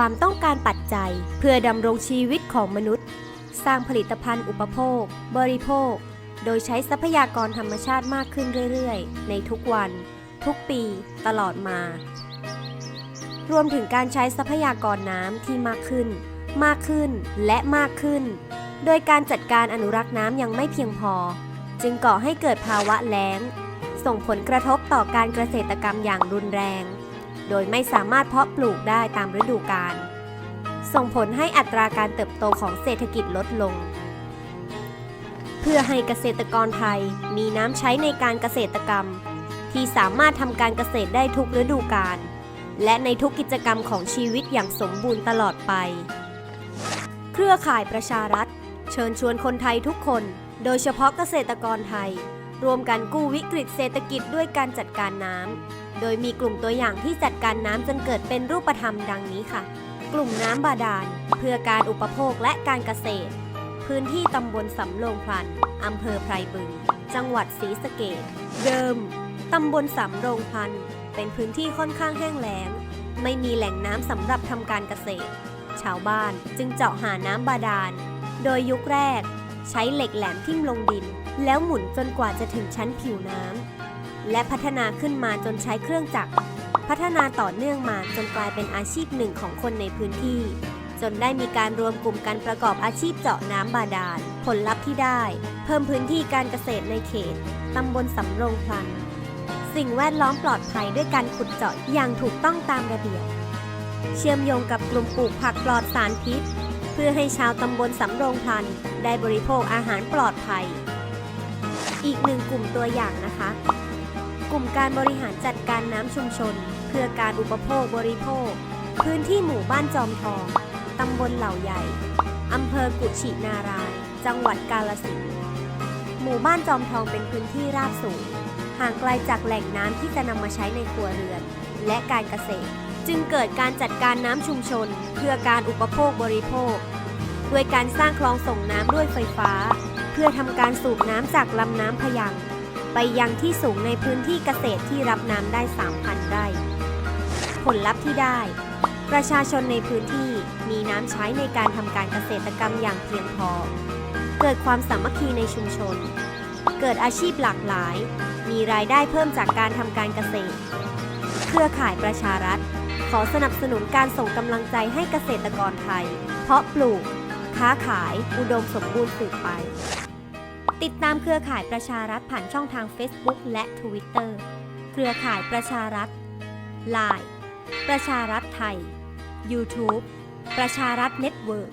ความต้องการปัจจัย เพื่อดำรงชีวิตของมนุษย์ สร้างผลิตภัณฑ์อุปโภค บริโภค โดยใช้ทรัพยากรธรรมชาติมากขึ้นเรื่อยๆ ในทุกวัน ทุกปี ตลอดมา รวมถึงการใช้ทรัพยากรน้ำที่มากขึ้น มากขึ้นและมากขึ้น โดยการจัดการอนุรักษ์น้ำยังไม่เพียงพอ จึงก่อให้เกิดภาวะแล้ง ส่งผลกระทบต่อการเกษตรกรรมอย่างรุนแรง โดยไม่สามารถเพาะปลูกได้ตามฤดูกาล ส่งผลให้อัตราการเติบโตของเศรษฐกิจลดลง เพื่อให้เกษตรกรไทยมีน้ำใช้ในการเกษตรกรรม ที่สามารถทำการเกษตรได้ทุกฤดูกาลและในทุกกิจกรรมของชีวิตอย่างสมบูรณ์ตลอดไป เครือข่ายประชารัฐ เชิญชวนคนไทยทุกคน โดยเฉพาะเกษตรกรไทย รวมกันกู้วิกฤตเศรษฐกิจด้วยการจัดการน้ำ โดยมีกลุ่มตัวอย่างที่จัดการน้ำจนเกิดเป็นรูปธรรมดังนี้ค่ะ กลุ่มน้ำบาดาล เพื่อการอุปโภคและการเกษตร พื้นที่ตำบลสำโรงพลันอำเภอไพรบึง จังหวัดศรีสะเกษเดิมตำบลสำโรงพลัน เป็นพื้นที่ค่อนข้างแห้งแล้ง ไม่มีแหล่งน้ำสำหรับทำการเกษตร ชาวบ้านจึงเจาะหาน้ำบาดาล โดยยุคแรก ใช้เหล็กแหลมทิ่มลงดิน แล้วหมุนจนกว่าจะถึงชั้นผิวน้ำ และพัฒนาขึ้นมาจนใช้เครื่องจักร พัฒนาต่อเนื่องมาจนกลายเป็นอาชีพหนึ่งของคนในพื้นที่ จนได้มีการรวมกลุ่มกันประกอบอาชีพเจาะน้ำบาดาล ผลลัพธ์ที่ได้ เพิ่มพื้นที่การเกษตรในเขตตำบลสำโรงพลัน สิ่งแวดล้อมปลอดภัยด้วยการขุดเจาะอย่างถูกต้องตามระเบียบ เชื่อมโยงกับกลุ่มปลูกผักปลอดสารพิษ เพื่อให้ชาวตำบลสำโรงพลัน ได้บริโภคอาหารปลอดภัย อีกหนึ่งกลุ่มตัวอย่างนะคะ ลุ่มการบริหารจัดการน้ำชุมชน เพื่อการอุปโภคบริโภค พื้นที่หมู่บ้านจอมทอง ตำบลเหล่าใหญ่ อำเภอกุชินารายจังหวัดกาลสินหมู่บ้านจอมทองเป็นพื้นที่ราบสูง ห่างไกลจากแหล่งน้ำที่จะนำมาใช้ในครัวเรือน และการเกษตร จึงเกิดการจัดการน้ำชุมชน เพื่อการอุปโภคบริโภค ด้วยการสร้างคลองส่งน้ำด้วยไฟฟ้า เพื่อทำการสูบน้ำจากลำน้ำพยัง ไปยังที่สูงในพื้นที่เกษตรที่รับน้ำได้ 3,000 ไร่ ผลลัพธ์ที่ได้ ประชาชนในพื้นที่มีน้ำใช้ในการทำการเกษตรกรรมอย่างเพียงพอ เกิดความสามัคคีในชุมชน เกิดอาชีพหลากหลาย มีรายได้เพิ่มจากการทำการเกษตร เครือข่ายประชารัฐ ขอสนับสนุนการส่งกำลังใจให้เกษตรกรไทย เพาะปลูก ค้าขาย อุดมสมบูรณ์สืบไป ติดตามเครือข่ายประชารัฐผ่านช่องทาง Facebook และ Twitter เครือข่ายประชารัฐ Line ประชารัฐไทย YouTube ประชารัฐเน็ตเวิร์ก